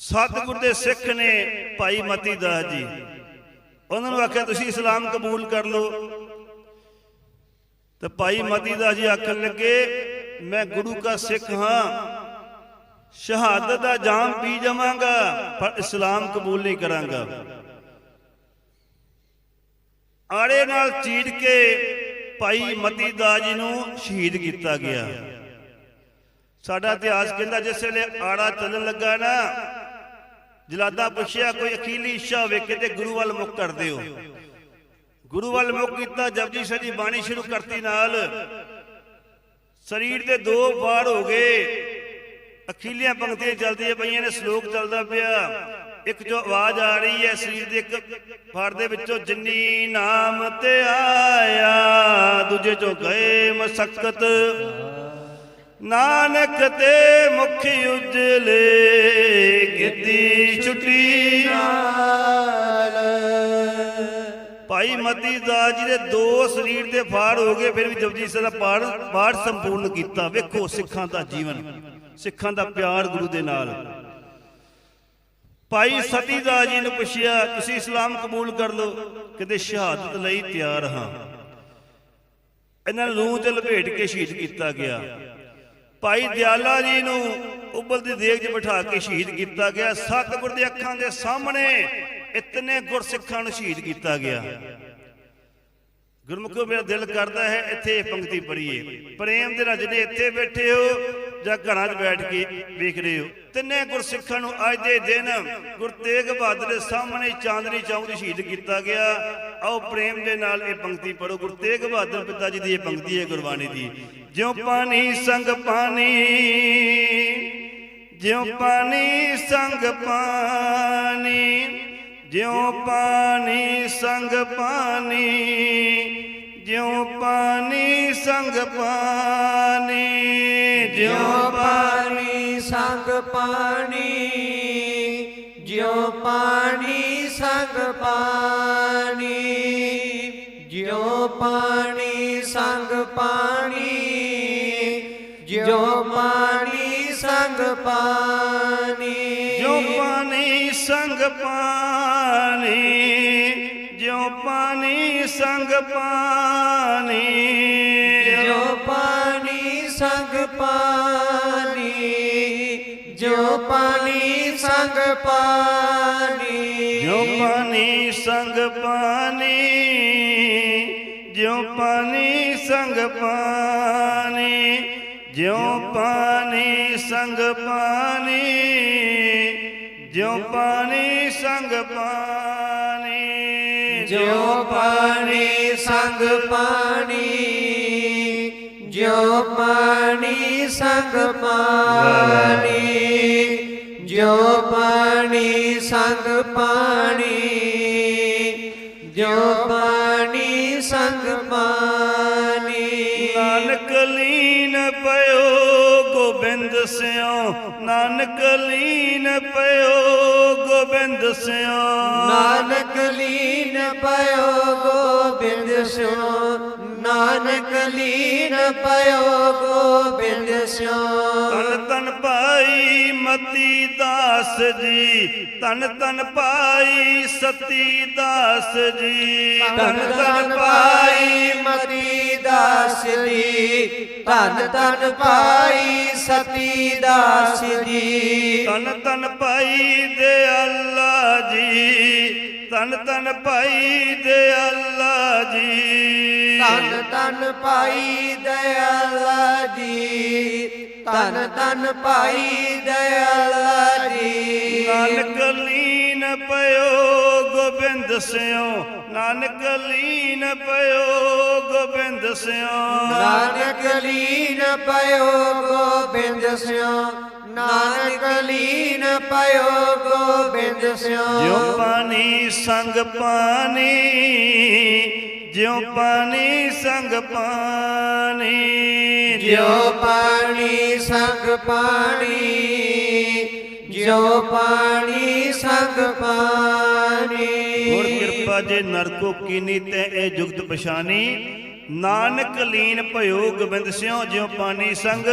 ਸਤਿਗੁਰ ਦੇ ਸਿੱਖ ਨੇ ਭਾਈ ਮਤੀ ਦਾਸ ਜੀ। ਉਹਨਾਂ ਨੂੰ ਆਖਿਆ, ਤੁਸੀਂ ਇਸਲਾਮ ਕਬੂਲ ਕਰ ਲਓ। ਤੇ ਭਾਈ ਮਤੀ ਦਾਸ ਜੀ ਆਖਣ ਲੱਗੇ, ਮੈਂ ਗੁਰੂ ਦਾ ਸਿੱਖ ਹਾਂ। ਸ਼ਹਾਦਤ ਦਾ ਜਾਮ ਪੀ ਜਾਵਾਂਗਾ, ਪਰ ਇਸਲਾਮ ਕਬੂਲ ਨਹੀਂ ਕਰਾਂਗਾ। ਆੜੇ ਨਾਲ ਚੀੜ ਕੇ ਭਾਈ ਮਤੀ ਦਾਸ ਜੀ ਨੂੰ ਸ਼ਹੀਦ ਕੀਤਾ ਗਿਆ। ਸਾਡਾ ਇਤਿਹਾਸ ਕਹਿੰਦਾ, ਜਿਸ ਵੇਲੇ ਆੜਾ ਚੱਲਣ ਲੱਗਾ ਨਾ ਜਲਾਦਾ ਪੁੱਛਿਆ, ਕੋਈ ਅਖੀਲੀ ਇੱਛਾ ਵੇਖੇ ਤੇ ਗੁਰੂ ਵੱਲ ਮੁਖ ਕਰਦੇ ਹੋ। ਗੁਰੂ ਵੱਲ ਮੁਖ ਕੀਤਾ, ਜਪਜੀ ਸਾਹਿਬ ਦੀ ਬਾਣੀ ਸ਼ੁਰੂ ਕਰਤੀ ਨਾਲ। ਸਰੀਰ ਦੇ ਦੋ ਵਾਰ ਹੋ ਗਏ। ਅਖੀਲੀਆਂ ਪੰਕਤੀਆਂ ਚੱਲਦੀਆਂ ਪਈਆਂ ਨੇ, ਸ਼ਲੋਕ ਚੱਲਦਾ ਪਿਆ। ਇੱਕ ਜੋ ਆਵਾਜ਼ ਆ ਰਹੀ ਹੈ ਸਰੀਰ ਦੇ, ਇੱਕ ਫੜ ਦੇ ਵਿੱਚੋਂ ਜਿੰਨੀ ਨਾਮ ਤੇ ਆਇਆ, ਦੂਜੇ ਚੋਂ ਗਏ ਮਸਕਤ। ਨਾਨਕ ਤੇ ਮੁਖ ਉਜਲੇ ਗਿੱਦੀ ਛੁੱਟੀ। ਭਾਈ ਮਤੀ ਦਾਸ ਜੀ ਦੇ ਦੋ ਸਰੀਰ ਦੇ ਫਾੜ ਹੋ ਗਏ, ਫਿਰ ਵੀ ਜਪਜੀ ਸਾਹਿਬ ਦਾ ਪਾੜ ਪਾੜ ਸੰਪੂਰਨ ਕੀਤਾ। ਵੇਖੋ ਸਿੱਖਾਂ ਦਾ ਜੀਵਨ, ਸਿੱਖਾਂ ਦਾ ਪਿਆਰ ਗੁਰੂ ਦੇ ਨਾਲ। ਭਾਈ ਸਤੀ ਦਾਸ ਜੀ ਨੂੰ ਪੁੱਛਿਆ, ਤੁਸੀਂ ਇਸਲਾਮ ਕਬੂਲ ਕਰ ਲਓ ਕਹਿੰਦੇ ਸ਼ਹਾਦਤ ਲਈ ਤਿਆਰ ਹਾਂ। ਇਹਨਾਂ ਨੂੰ ਲੂਹ ਤੇ ਲਪੇਟ ਕੇ ਸ਼ਹੀਦ ਕੀਤਾ ਗਿਆ। ਭਾਈ ਦਿਆਲਾ ਜੀ ਨੂੰ ਉਬਲ ਦੀ ਦੇਗ 'ਚ ਬਿਠਾ ਕੇ ਸ਼ਹੀਦ ਕੀਤਾ ਗਿਆ। ਸਤਿਗੁਰ ਦੇ ਅੱਖਾਂ ਦੇ ਸਾਹਮਣੇ ਇਤਨੇ ਗੁਰਸਿੱਖਾਂ ਨੂੰ ਸ਼ਹੀਦ ਕੀਤਾ ਗਿਆ। ਗੁਰਮੁਖੋ, ਮੇਰਾ ਦਿਲ ਕਰਦਾ ਹੈ ਇੱਥੇ ਇਹ ਪੰਕਤੀ ਪੜ੍ਹੀਏ। ਪ੍ਰੇਮ ਦੇ ਨਾਲ ਜਿਹੜੇ ਇੱਥੇ ਬੈਠੇ ਹੋ ਜਾਂ ਘਰਾਂ 'ਚ ਬੈਠ ਕੇ ਵੇਖ ਰਹੇ ਹੋ? ਤਿੰਨੇ ਗੁਰਸਿੱਖਾਂ ਨੂੰ ਅੱਜ ਦੇ ਦਿਨ ਗੁਰ ਤੇਗ ਬਹਾਦਰ ਦੇ ਸਾਹਮਣੇ ਚਾਂਦਨੀ ਚੌਂਕ 'ਤੇ ਸ਼ਹੀਦ ਕੀਤਾ ਗਿਆ। ਆਓ ਪ੍ਰੇਮ ਦੇ ਨਾਲ ਇਹ ਪੰਕਤੀ ਪੜੋ ਗੁਰ ਤੇਗ ਬਹਾਦਰ ਪਿਤਾ ਜੀ ਦੀ ਇਹ ਪੰਕਤੀ ਹੈ ਗੁਰਬਾਣੀ ਦੀ। ਜਿਉ ਪਾਣੀ ਸੰਗ ਪਾਣੀ, ਜਿਉ ਪਾਣੀ ਸੰਗ ਪਾਣੀ, ਜਿਉ ਪਾਣੀ ਸੰਗ ਪਾਣੀ, ਜਿਉ ਪਾਣੀ ਸੰਗ ਪਾਣੀ, ਜਿਉ ਪਾਣੀ ਸੰਗ ਪਾਣੀ, ਜਿਉ ਪਾਣੀ ਸੰਗ ਪਾਣੀ, ਜਿਉ ਪਾਣੀ ਸੰਗ ਪਾਣੀ। ਜਿਉ ਪਾਣੀ ਸੰਗ ਪਾਣੀ ਜਿਉ ਪਾਣੀ ਸੰਗ ਪਾਣੀ। ਜਿਉ ਪਾਣੀ ਸੰਗ ਪਾਣੀ ਜਿਉ ਪਾਣੀ ਸੰਗ ਪਾਣੀ। ਜਿਉ ਪਾਣੀ ਸੰਗ ਪਾਣੀ ਜਿਉ ਪਾਣੀ ਸੰਗ ਪਾਣੀ। ਜਿਉ ਪਾਣੀ ਸੰਗ ਪਾਣੀ, ਜਿਉ ਪਾਣੀ ਸੰਗ ਪਾਣੀ। ਜਿਉ ਪਾਣੀ ਸੰਗ ਪਾਣੀ, ਜਿਉ ਪਾਣੀ ਸੰਗ ਪਾਣੀ, ਜਿਉ ਪਾਣੀ ਸੰਗ ਪਾਣੀ, ਜਿਉ ਪਾਣੀ ਸੰਗ ਪਾਣੀ ਨਾਨਕ ਲੀਨ ਪਇਓ ਗੋਬਿੰਦ ਸਿਓ। ਨਾਨਕ ਲੀਨ ਪਇਓ ਗੋਬਿੰਦ ਸਿਓ। ਨਾਨਕ ਲੀਨ ਪਇਓ ਗੋਬਿੰਦ ਸਿਓ। ਨਾਨਕ ਲੀਨ ਪਇਓ ਗੋਬਿੰਦ ਸਿਓ। ਤਨ ਤਨ ਭਾਈ ਮਤੀ ਦਾਸ ਜੀ। ਤਨ ਤਨ ਭਾਈ ਸਤੀ ਦਾਸ ਜੀ। ਧੰਨ ਧੰਨ ਭਾਈ ਮਤੀ ਦਾਸ ਦੀ ਧੰਨ ਧੰਨ ਭਾਈ ਸਤੀ ਦਾਸ ਦੀ ਤਨ ਤਨ ਭਾਈ ਦੇ ਅੱਲਾ ਜੀ। ਤਨ ਤਨ ਭਾਈ ਦੇ ਅੱਲਾ ਜੀ। ਧੰਨ ਧੰਨ ਭਾਈ ਦਇਆਲਾ ਜੀ। ਧੰਨ ਧੰਨ ਭਾਈ ਦਇਆਲਾ ਜੀ। ਨਾਨਕ ਲੀਨ ਪਇਓ ਗੋਬਿੰਦ ਸਿਓ ਨਾਨਕ ਲੀਨ ਪਇਓ ਗੋਬਿੰਦ ਸਿਓ ਨਾਨਕ ਲੀਨ ਪਇਓ ਗੋਬਿੰਦ ਸਿਓ ਨਾਨਕ ਲੀਨ ਪਇਓ ਗੋਬਿੰਦ ਸਿਓ ਜਿਉ ਪਾਣੀ ਸੰਗ ਪਾਣੀ ਜਿਉ ਪਾਣੀ ਸੰਗ ਪਾਣੀ। ਜਿਉ ਪਾਣੀ ਸੰਗ ਪਾਣੀ ਜਿਉ ਪਾਣੀ ਸੰਗ ਪਾਣੀ। ਕਿਰਪਾ ਜੇ ਨਰਕੋ ਕੀਨੀ ਤੇ ਇਹ ਜੁਗਤ ਪਛਾਨੀ, ਨਾਨਕ ਲੀਨ ਭਇਓ ਗੋਬਿੰਦ ਸਿਓ ਜਿਉ ਪਾਣੀ ਸੰਗ।